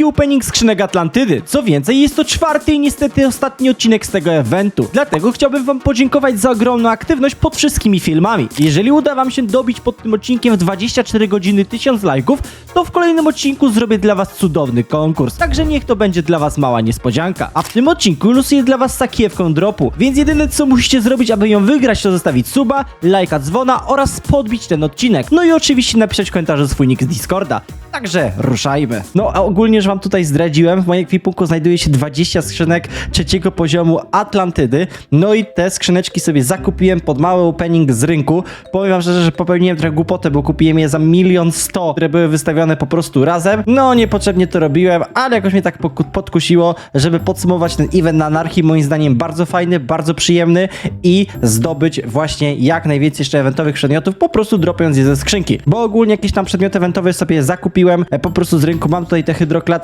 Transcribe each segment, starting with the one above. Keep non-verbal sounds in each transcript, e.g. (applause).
wielki opening skrzynek Atlantydy. Co więcej, jest to czwarty i niestety ostatni odcinek z tego eventu. Dlatego chciałbym wam podziękować za ogromną aktywność pod wszystkimi filmami. Jeżeli uda wam się dobić pod tym odcinkiem w 24 godziny 1000 lajków, to w kolejnym odcinku zrobię dla was cudowny konkurs. Także niech to będzie dla was mała niespodzianka. A w tym odcinku losuję dla was sakiewką dropu. Więc jedyne co musicie zrobić, aby ją wygrać, to zostawić suba, lajka dzwona oraz podbić ten odcinek. No i oczywiście napisać w komentarzu swój nick z Discorda. Także ruszajmy. No a ogólnie, że wam tutaj zdradziłem, w moim ekwipunku znajduje się 20 skrzynek trzeciego poziomu Atlantydy. No i te skrzyneczki sobie zakupiłem pod mały opening z rynku. Powiem wam szczerze, że popełniłem trochę głupotę, bo kupiłem je za milion sto, które były wystawione po prostu razem. No niepotrzebnie to robiłem, ale jakoś mnie tak podkusiło, żeby podsumować ten event na anarchii. Moim zdaniem bardzo fajny, bardzo przyjemny i zdobyć właśnie jak najwięcej jeszcze eventowych przedmiotów, po prostu dropując je ze skrzynki. Bo ogólnie jakieś tam przedmioty eventowe sobie zakupiłem e, po prostu z rynku. Mam tutaj te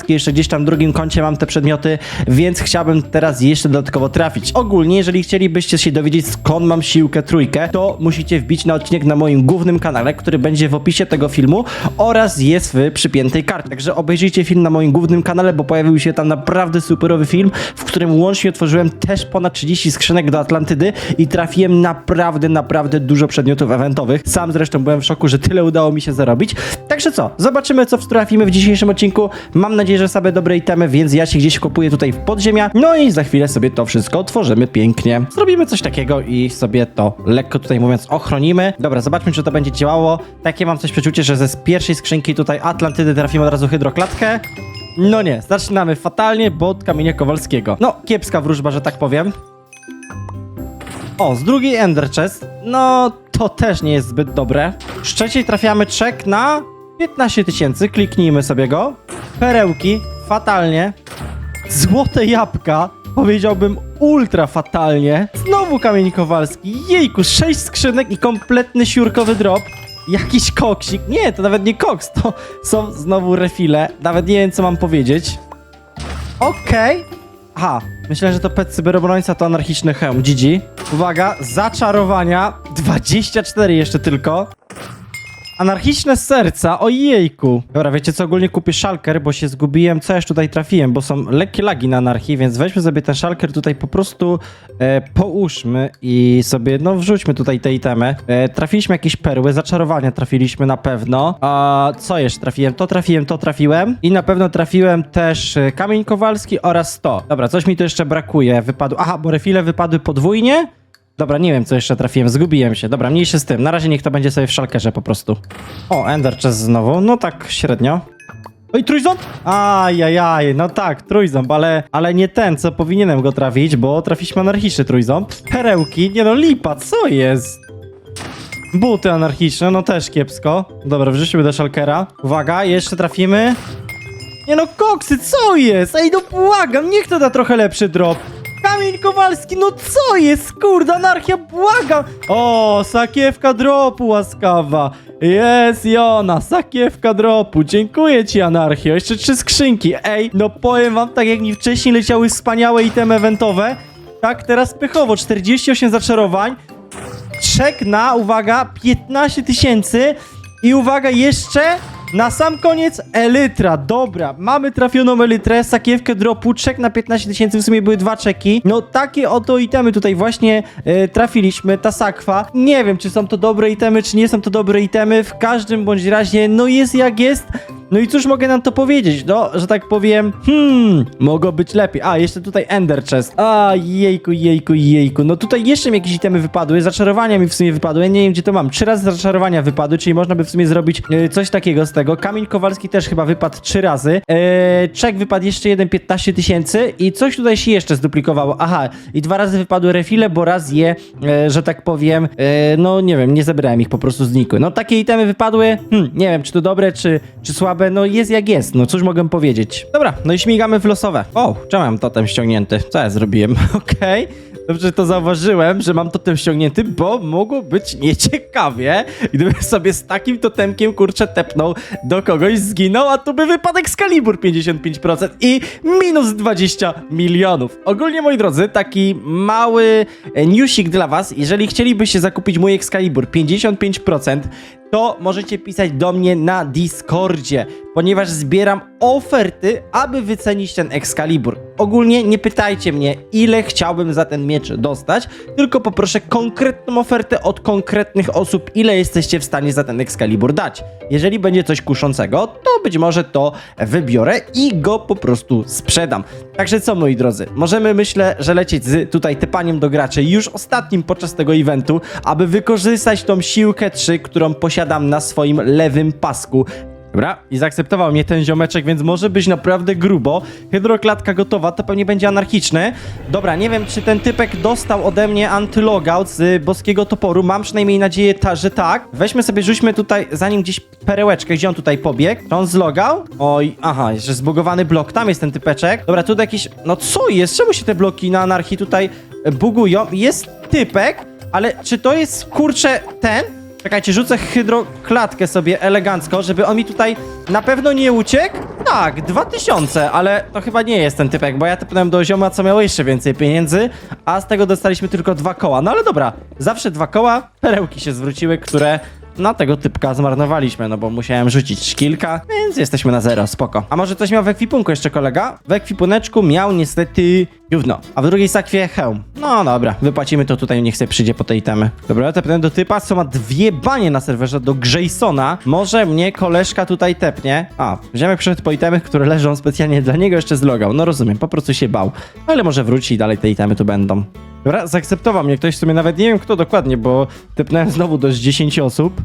jeszcze gdzieś tam w drugim kącie mam te przedmioty, więc chciałbym teraz jeszcze dodatkowo trafić. Ogólnie, jeżeli chcielibyście się dowiedzieć skąd mam siłkę trójkę, to musicie wbić na odcinek na moim głównym kanale, który będzie w opisie tego filmu oraz jest w przypiętej karcie. Także obejrzyjcie film na moim głównym kanale, bo pojawił się tam naprawdę superowy film, w którym łącznie otworzyłem też ponad 30 skrzynek do Atlantydy i trafiłem naprawdę, naprawdę dużo przedmiotów eventowych. Sam zresztą byłem w szoku, że tyle udało mi się zarobić. Także co, zobaczymy co trafimy w dzisiejszym odcinku. Mam nadzieję, że sobie dobre itemy, więc ja się gdzieś kupuję tutaj w podziemia. No i za chwilę sobie to wszystko otworzymy pięknie. Zrobimy coś takiego i sobie to lekko tutaj mówiąc ochronimy. Dobra, zobaczmy czy to będzie działało. Takie mam coś przeczucie, że ze pierwszej skrzynki tutaj Atlantydy trafimy od razu hydroklatkę. No nie, zaczynamy fatalnie, bo od kamienia Kowalskiego. No, kiepska wróżba, że tak powiem. O, z drugiej Ender Chest. No, to też nie jest zbyt dobre. Z trzeciej trafiamy czek na 15 tysięcy. Kliknijmy sobie go. Perełki, fatalnie. Złote jabłka, powiedziałbym ultra fatalnie. Znowu kamień kowalski. Jejku, 6 skrzynek i kompletny siurkowy drop. Jakiś koksik. Nie, to nawet nie koks, to są znowu refile. Nawet nie wiem, co mam powiedzieć. Okej. Aha, myślę, że to pet cyberobrońca to anarchiczny hełm. GG. Uwaga, zaczarowania. 24 jeszcze tylko. Anarchiczne serca, ojejku. Dobra, wiecie co, ogólnie kupię szalker, bo się zgubiłem, co jeszcze tutaj trafiłem, bo są lekkie lagi na anarchii, więc weźmy sobie ten szalker tutaj po prostu e, połóżmy i sobie, no wrzućmy tutaj te itemy. E, trafiliśmy jakieś perły, zaczarowania trafiliśmy na pewno. A co jeszcze trafiłem? To trafiłem, to trafiłem i na pewno trafiłem też e, kamień kowalski oraz to. Dobra, coś mi tu jeszcze brakuje, wypadł, aha, bo refile wypadły podwójnie. Dobra, nie wiem co jeszcze trafiłem, zgubiłem się. Dobra, mniejszy z tym. Na razie niech to będzie sobie w szalkerze po prostu. O, Ender Chest znowu. No tak średnio. Oj, trójząb? Ajajaj, no tak, trójząb, ale, ale nie ten, co powinienem go trafić, bo trafiliśmy anarchiczny trójząb. Perełki, nie no, lipa, co jest? Buty anarchiczne, no też kiepsko. Dobra, wrzućmy do szalkera. Uwaga, jeszcze trafimy. Nie no, koksy, co jest? Ej, no błagam, niech to da trochę lepszy drop. Kamień Kowalski, no co jest? Kurde, anarchia, błagam! O, sakiewka dropu łaskawa. Jest Jona, sakiewka dropu. Dziękuję ci, anarchio. Jeszcze trzy skrzynki. Ej, no powiem wam, tak jak mi wcześniej leciały wspaniałe itemy eventowe, tak teraz pychowo. 48 zaczarowań. Czek na, uwaga, 15 tysięcy. I uwaga, jeszcze na sam koniec Elytra. Dobra, mamy trafioną Elytrę, sakiewkę dropu, czek na 15 tysięcy, w sumie były dwa czeki. No takie oto itemy tutaj właśnie e, trafiliśmy, ta sakwa. Nie wiem, czy są to dobre itemy, czy nie są to dobre itemy. W każdym bądź razie, no jest jak jest. No i cóż mogę nam to powiedzieć? No, że tak powiem, hmm, mogło być lepiej. A, jeszcze tutaj Ender Chest. A, jejku, jejku, jejku. No tutaj jeszcze mi jakieś itemy wypadły, zaczarowania mi w sumie wypadły, ja nie wiem gdzie to mam. Trzy razy zaczarowania wypadły, czyli można by w sumie zrobić e, coś takiego z tego. Kamień Kowalski też chyba wypadł trzy razy. E, czek wypadł jeszcze jeden 15 tysięcy i coś tutaj się jeszcze zduplikowało. Aha, i dwa razy wypadły refile, bo raz je, e, że tak powiem, e, no nie wiem, nie zebrałem ich, po prostu znikły. No takie itemy wypadły, hmm, nie wiem, czy to dobre, czy, czy słabe, no jest jak jest, no cóż mogę powiedzieć. Dobra, no i śmigamy w losowe. O, czemu mam totem ściągnięty? Co ja zrobiłem? (laughs) Okej. Dobrze, to zauważyłem, że mam totem ściągnięty, bo mogło być nieciekawie. Gdybym sobie z takim totemkiem, kurczę, tepnął do kogoś, zginął, a tu by wypadek Excalibur 55% i minus 20 milionów. Ogólnie, moi drodzy, taki mały newsik dla was. Jeżeli chcielibyście zakupić mój Excalibur 55%, to możecie pisać do mnie na Discordzie, ponieważ zbieram oferty, aby wycenić ten Excalibur. Ogólnie nie pytajcie mnie, ile chciałbym za ten miecz dostać, tylko poproszę konkretną ofertę od konkretnych osób, ile jesteście w stanie za ten Excalibur dać. Jeżeli będzie coś kuszącego, to być może to wybiorę i go po prostu sprzedam. Także co, moi drodzy, możemy myślę, że lecieć z tutaj typaniem do graczy już ostatnim podczas tego eventu, aby wykorzystać tą siłkę 3, którą posiadam na swoim lewym pasku. Dobra, i zaakceptował mnie ten ziomeczek, więc może być naprawdę grubo. Hydroklatka gotowa, to pewnie będzie anarchiczne. Dobra, nie wiem, czy ten typek dostał ode mnie antylogout z boskiego toporu. Mam przynajmniej nadzieję, ta, że tak. Weźmy sobie, rzućmy tutaj za nim gdzieś perełeczkę, gdzie on tutaj pobiegł. Czy on zlogał? Oj, aha, jeszcze zbugowany blok, tam jest ten typeczek. Dobra, tutaj jakiś... No co jest? Czemu się te bloki na anarchii tutaj bugują? Jest typek, ale czy to jest, kurczę, ten? Czekajcie, rzucę hydroklatkę sobie elegancko, żeby on mi tutaj na pewno nie uciekł. Tak, 2000, ale to chyba nie jest ten typek, bo ja typnąłem do zioma, co miało jeszcze więcej pieniędzy, a z tego dostaliśmy tylko dwa koła. No ale dobra, zawsze dwa koła, perełki się zwróciły, które na tego typka zmarnowaliśmy, no bo musiałem rzucić kilka, więc jesteśmy na zero, spoko. A może coś miał w ekwipunku jeszcze kolega? W ekwipuneczku miał niestety gówno, a w drugiej sakwie hełm. No dobra, wypłacimy to tutaj, niech sobie przyjdzie po tej temy. Dobra, tepnę do typa, co ma dwie banie na serwerze, do Graysona. Może mnie koleżka tutaj tepnie. A, ziomek przyszedł po itemy, które leżą specjalnie dla niego, jeszcze zlogał. No rozumiem, po prostu się bał. Ale może wróci i dalej te itemy tu będą. Dobra, zaakceptował mnie ktoś w sumie, nawet nie wiem kto dokładnie, bo typnąłem znowu dość 10 osób.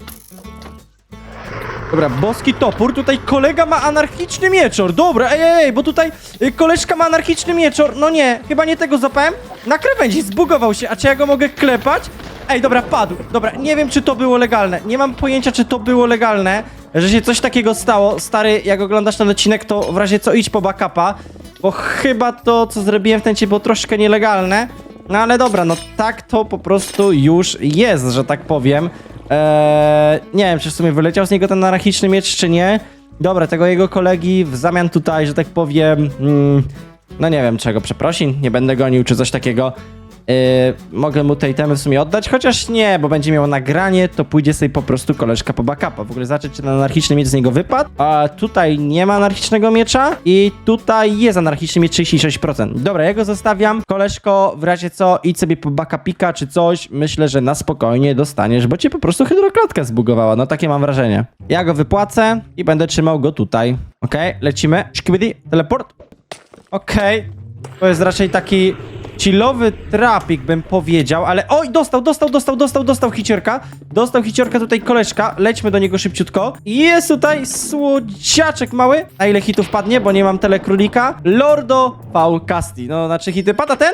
Dobra, boski topór, tutaj kolega ma anarchiczny mieczor, dobra, ej, ej, ej, bo tutaj y, koleżka ma anarchiczny mieczor, no nie, chyba nie tego zapałem, na krawędzi zbugował się, a czy ja go mogę klepać? Ej, dobra, padł, dobra, nie wiem czy to było legalne, nie mam pojęcia czy to było legalne, że się coś takiego stało, stary, jak oglądasz ten odcinek, to w razie co idź po backupa, bo chyba to, co zrobiłem w tencie było troszkę nielegalne, no ale dobra, no tak to po prostu już jest, że tak powiem. Eee, nie wiem, czy w sumie wyleciał z niego ten anarchiczny miecz, czy nie. Dobra, tego jego kolegi w zamian tutaj, że tak powiem, mm, no nie wiem czego, przeprosin, nie będę gonił, czy coś takiego. Eee, mogę mu tej temy w sumie oddać, chociaż nie, bo będzie miał nagranie, to pójdzie sobie po prostu koleżka po backupa. W ogóle czy ten anarchiczny miecz z niego wypadł. A tutaj nie ma anarchicznego miecza i tutaj jest anarchiczny miecz 36%. Dobra, ja go zostawiam. Koleżko, w razie co, idź sobie po backupika czy coś. Myślę, że na spokojnie dostaniesz, bo cię po prostu hydroklatka zbugowała. No takie mam wrażenie. Ja go wypłacę i będę trzymał go tutaj. Okej, lecimy. Szkibidi, teleport. Okej. To jest raczej taki chillowy trapik, bym powiedział, ale... Oj, dostał, dostał, dostał, dostał, dostał hiciorka. Dostał hiciorka tutaj koleżka. Lećmy do niego szybciutko. Jest tutaj słodziaczek mały. A ile hitów padnie, bo nie mam telekrólika? Lordo V. Casti. No, znaczy hity pada ten?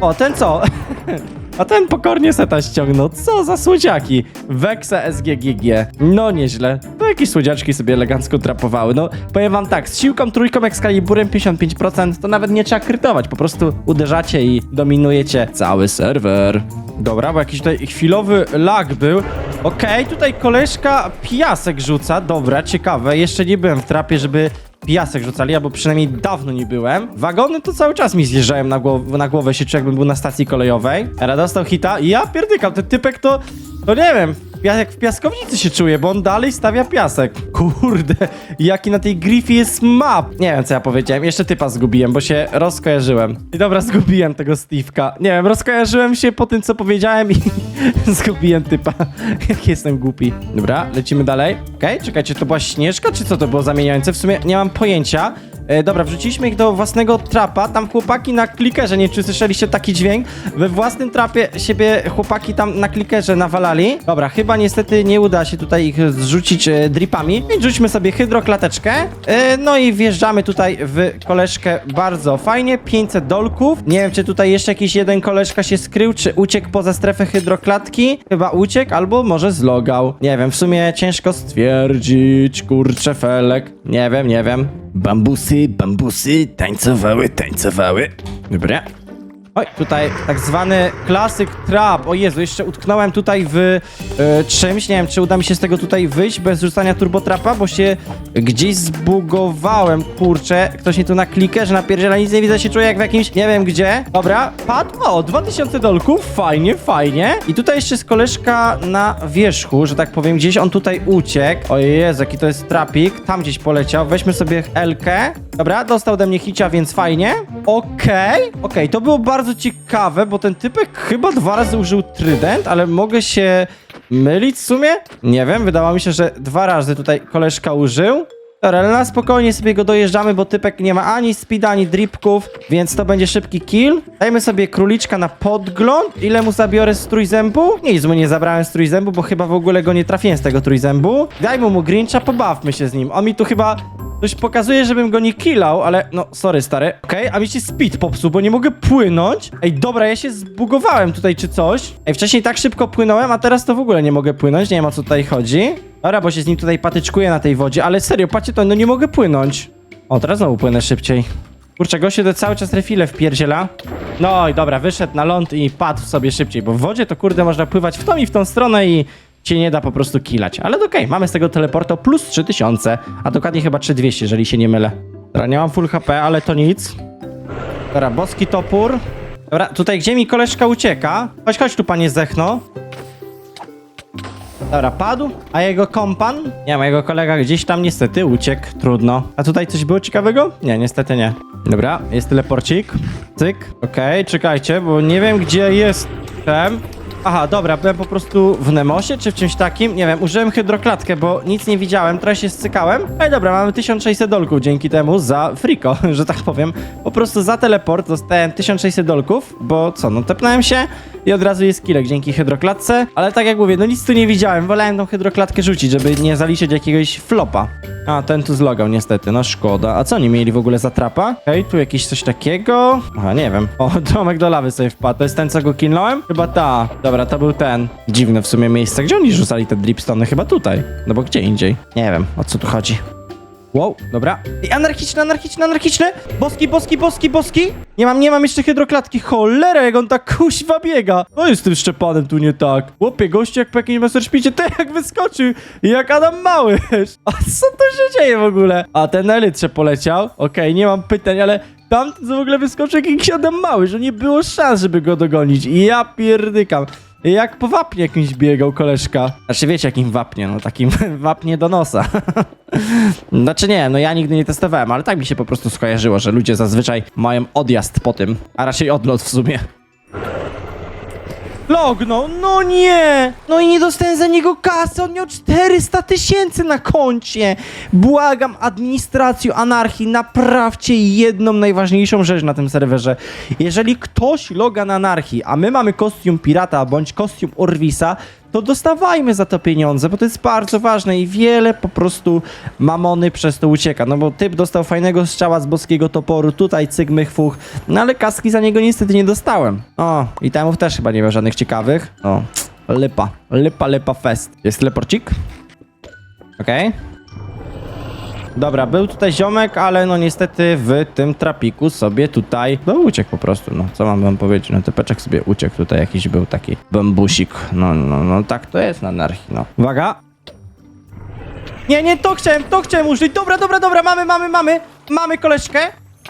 O, ten co? (laughs) A ten pokornie seta ściągnął. Co za słodziaki? Wexa SGGG. No nieźle. No jakieś słodziaczki sobie elegancko trapowały. No powiem wam tak, z siłką trójką Excaliburem 55% to nawet nie trzeba krytować. Po prostu uderzacie i dominujecie cały serwer. Dobra, bo jakiś tutaj chwilowy lag był. Okej, tutaj koleżka piasek rzuca. Dobra, ciekawe. Jeszcze nie byłem w trapie, żeby piasek rzucali, albo przynajmniej dawno nie byłem. Wagony to cały czas mi zjeżdżają na, głow na głowę, się czuję, jakbym był na stacji kolejowej. Era dostał hita i ja pierdykam, ten typek to, to nie wiem, pia- jak w piaskownicy się czuje, bo on dalej stawia piasek. Kurde, jaki na tej grifie jest map. Nie wiem, co ja powiedziałem, jeszcze typa zgubiłem, bo się rozkojarzyłem. I dobra, zgubiłem tego Steve'ka. Nie wiem, rozkojarzyłem się po tym, co powiedziałem i (laughs) zgubiłem typa. Jak jestem głupi. Dobra, lecimy dalej. Okej, czekajcie, to była Śnieżka, czy co to było zamieniające? W sumie nie mam pojęcia. E, dobra, wrzuciliśmy ich do własnego trapa. Tam chłopaki na klikerze, nie wiem, czy słyszeliście taki dźwięk. We własnym trapie siebie chłopaki tam na klikerze nawalali. Dobra, chyba niestety nie uda się tutaj ich zrzucić e, dripami. Więc rzućmy sobie hydroklateczkę. E, no i wjeżdżamy tutaj w koleżkę bardzo fajnie. 500 dolków. Nie wiem, czy tutaj jeszcze jakiś jeden koleżka się skrył, czy uciekł poza strefę hydroklatki. Chyba uciekł, albo może zlogał. Nie wiem, w sumie ciężko stwierdzić. Kurczę, felek. Nie wiem, nie wiem. Bambusy, bambusy tańcowały, tańcowały. Dobra. Oj, tutaj tak zwany klasyk trap. O Jezu, jeszcze utknąłem tutaj w e, czymś. Nie wiem, czy uda mi się z tego tutaj wyjść bez rzucania turbotrapa, bo się gdzieś zbugowałem. Kurczę, ktoś mi tu na klikę, że napierdziela nic nie widzę, się czuję jak w jakimś, nie wiem gdzie. Dobra, padł. O, 2000 dolków, fajnie, fajnie. I tutaj jeszcze jest koleżka na wierzchu, że tak powiem, gdzieś on tutaj uciekł. O Jezu, jaki to jest trapik. Tam gdzieś poleciał. Weźmy sobie Elkę. Dobra, dostał ode mnie hicia, więc fajnie. Okej, okej, to było bardzo ciekawe, bo ten typek chyba dwa razy użył trident, ale mogę się mylić w sumie? Nie wiem, wydawało mi się, że dwa razy tutaj koleżka użył. Dobra, ale na spokojnie sobie go dojeżdżamy, bo typek nie ma ani speeda, ani dripków, więc to będzie szybki kill. Dajmy sobie króliczka na podgląd. Ile mu zabiorę z trójzębu? Nic mu nie zabrałem z trójzębu, bo chyba w ogóle go nie trafiłem z tego trójzębu. Dajmy mu Grincha, pobawmy się z nim. On mi tu chyba coś pokazuje, żebym go nie killał, ale no, sorry stary. Okej, a mi się speed popsuł, bo nie mogę płynąć. Ej, dobra, ja się zbugowałem tutaj czy coś. Ej, wcześniej tak szybko płynąłem, a teraz to w ogóle nie mogę płynąć, nie wiem o co tutaj chodzi. Dobra, bo się z nim tutaj patyczkuję na tej wodzie, ale serio, patrzcie to, no nie mogę płynąć. O, teraz znowu płynę szybciej. Kurczę, goście to cały czas refile wpierdziela. No i dobra, wyszedł na ląd i padł sobie szybciej, bo w wodzie to kurde można pływać w tą i w tą stronę i cię nie da po prostu kilać. Ale okej, mamy z tego teleportu plus 3000, a dokładnie chyba 3200, jeżeli się nie mylę. Dobra, nie mam full HP, ale to nic. Dobra, boski topór. Dobra, tutaj gdzie mi koleżka ucieka? Chodź, chodź tu panie Zechno. Dobra, padł, a jego kompan? Nie, mojego kolega gdzieś tam niestety uciekł, trudno. A tutaj coś było ciekawego? Nie, niestety nie. Dobra, jest teleporcik. Cyk, okej, czekajcie, bo nie wiem gdzie jestem. Aha, dobra, byłem po prostu w Nemosie czy w czymś takim. Nie wiem, użyłem hydroklatkę, bo nic nie widziałem, trochę się stykałem. No i dobra, mamy 1600 dolków dzięki temu za friko, (laughs) że tak powiem. Po prostu za teleport dostałem 1600 dolków, bo co, no tepnąłem się i od razu jest kilek dzięki hydroklatce. Ale tak jak mówię, no nic tu nie widziałem, wolałem tą hydroklatkę rzucić, żeby nie zaliczyć jakiegoś flopa. A, ten tu zlogał niestety, no szkoda. A co oni mieli w ogóle za trapa? Okej, tu jakieś coś takiego. Aha, nie wiem. O, (laughs) domek do lawy sobie wpadł. To jest ten, co go kilnąłem? Chyba ta. Dobra, to był ten. Dziwne w sumie miejsce. Gdzie oni rzucali te dripstony? Chyba tutaj. No bo gdzie indziej? Nie wiem, o co tu chodzi. Wow, dobra. I anarchiczny, anarchiczny, anarchiczny! Boski, boski, boski, boski! Nie mam, nie mam jeszcze hydroklatki. Cholera, jak on tak kuźwa biega. No jest tym Szczepanem tu nie tak. Łopie, gościu jak po jakimś Messerschmittie, tak jak wyskoczył. Jak Adam Małysz. (laughs) A co tu się dzieje w ogóle? A ten elytrze poleciał. Okej, nie mam pytań, ale tamten co w ogóle wyskoczył jak jakiś Adam Mały, że nie było szans, żeby go dogonić. I ja pierdykam. Jak po wapnie jakimś biegał koleżka. Znaczy wiecie jakim wapnie, no takim (laughs) wapnie do nosa. (laughs) znaczy nie, no ja nigdy nie testowałem, ale tak mi się po prostu skojarzyło, że ludzie zazwyczaj mają odjazd po tym, a raczej odlot w sumie. Lognął, no nie! No i nie dostałem za niego kasy, on miał 400 tysięcy na koncie. Błagam administrację anarchii, naprawcie jedną najważniejszą rzecz na tym serwerze. Jeżeli ktoś loga na anarchii, a my mamy kostium pirata bądź kostium Orwisa, to dostawajmy za to pieniądze, bo to jest bardzo ważne i wiele po prostu mamony przez to ucieka. No bo typ dostał fajnego strzała z boskiego toporu, tutaj cygmych fuch, no ale kaski za niego niestety nie dostałem. O, i temów też chyba nie miał żadnych ciekawych. O, lipa, lipa, lipa fest. Jest teleporcik? Okej. Dobra, był tutaj ziomek, ale no niestety w tym trapiku sobie tutaj, no uciekł po prostu, no co mam wam powiedzieć, no typeczek sobie uciekł, tutaj jakiś był taki bambusik, no, no, no tak to jest na anarchii, no. Uwaga! Nie, nie, to chciałem, to chciałem użyć, dobra, dobra, dobra, mamy, mamy, mamy, mamy koleżkę,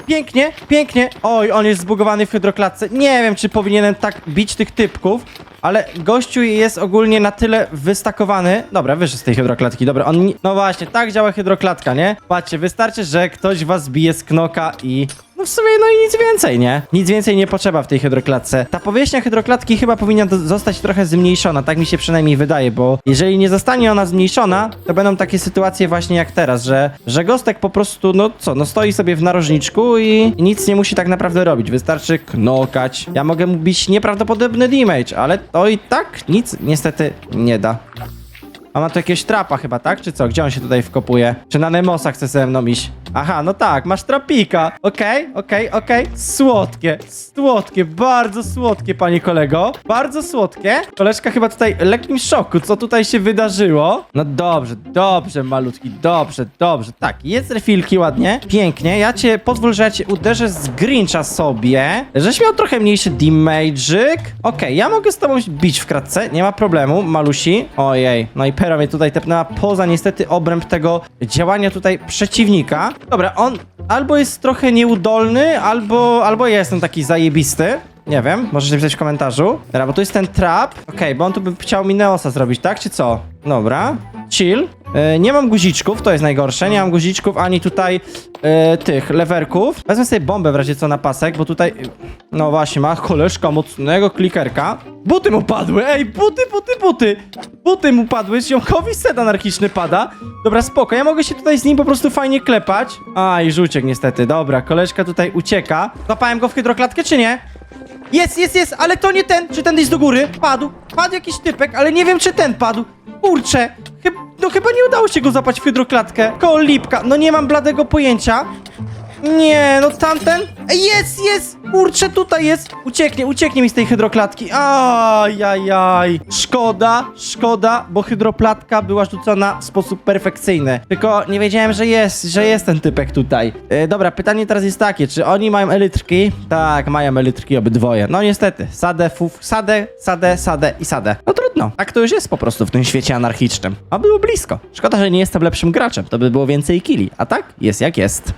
pięknie, pięknie, oj, on jest zbugowany w hydroklatce, nie wiem, czy powinienem tak bić tych typków, ale gościu jest ogólnie na tyle wystakowany. Dobra, wyszedł z tej hydroklatki, dobra, on... No właśnie, tak działa hydroklatka, nie? Patrzcie, wystarczy, że ktoś was bije z knoka i... W sumie, no i nic więcej, nie? Nic więcej nie potrzeba w tej hydroklatce. Ta powierzchnia hydroklatki chyba powinna zostać trochę zmniejszona, tak mi się przynajmniej wydaje, bo jeżeli nie zostanie ona zmniejszona, to będą takie sytuacje właśnie jak teraz, że, że gostek po prostu, no co, no stoi sobie w narożniczku i, nic nie musi tak naprawdę robić. Wystarczy knokać. Ja mogę mu bić nieprawdopodobny damage, ale to i tak nic niestety nie da. A ma tu jakiegoś trapa chyba, tak? Czy co? Gdzie on się tutaj wkopuje? Czy na Nemosa chce ze mną iść? Aha, no tak, masz trapika. Okej, okej, okej. Słodkie, słodkie, bardzo słodkie, panie kolego. Bardzo słodkie. Koleżka chyba tutaj w lekkim szoku, co tutaj się wydarzyło. No dobrze, dobrze, malutki, dobrze, dobrze. Tak, jest refilki ładnie, pięknie. Ja cię, pozwól, że ja cię uderzę z Grincha sobie, żeś miał trochę mniejszy damage'yk. Okej, ja mogę z tobą bić w nie ma problemu, malusi. Ojej, no i Pero mnie tutaj tepnęła poza niestety obręb tego działania tutaj przeciwnika. Dobra, on albo jest trochę nieudolny, albo, albo ja jestem taki zajebisty. Nie wiem, możesz napisać w komentarzu. Dobra, bo tu jest ten trap. Okej, bo on tu by chciał mi Neosa zrobić, tak? Czy co? Dobra. Chill. E, nie mam guziczków, to jest najgorsze. Nie mam guziczków ani tutaj e, tych lewerków. Wezmę sobie bombę w razie co na pasek, bo tutaj... No właśnie, ma koleżka mocnego klikerka. Buty mu padły, ej, buty, buty, buty. Buty mu padły, ziomkowi set anarchiczny pada. Dobra, spoko, ja mogę się tutaj z nim po prostu fajnie klepać. A, i żółciek niestety, dobra, koleżka tutaj ucieka. Złapałem go w hydroklatkę, czy nie? Jest, jest, jest, ale to nie ten. Czy ten jest do góry? Padł. Padł jakiś typek, ale nie wiem, czy ten padł. Kurczę. Chyb no chyba nie udało się go zapać w hydroklatkę. Koło lipka. No nie mam bladego pojęcia. Nie, no tamten. Jest, jest! Kurczę, tutaj jest! Ucieknie, ucieknie mi z tej hydroklatki. Ajajaj. Szkoda, szkoda, bo hydroplatka była rzucona w sposób perfekcyjny. Tylko nie wiedziałem, że jest, że jest ten typek tutaj. E, dobra, pytanie teraz jest takie, czy oni mają elytrki? Tak, mają elytrki obydwoje. No niestety, sadę, fuf, sadę, sadę, sadę i sadę. No trudno. Tak to już jest po prostu w tym świecie anarchicznym. A było blisko. Szkoda, że nie jestem lepszym graczem, to by było więcej killi. A tak? Jest jak jest.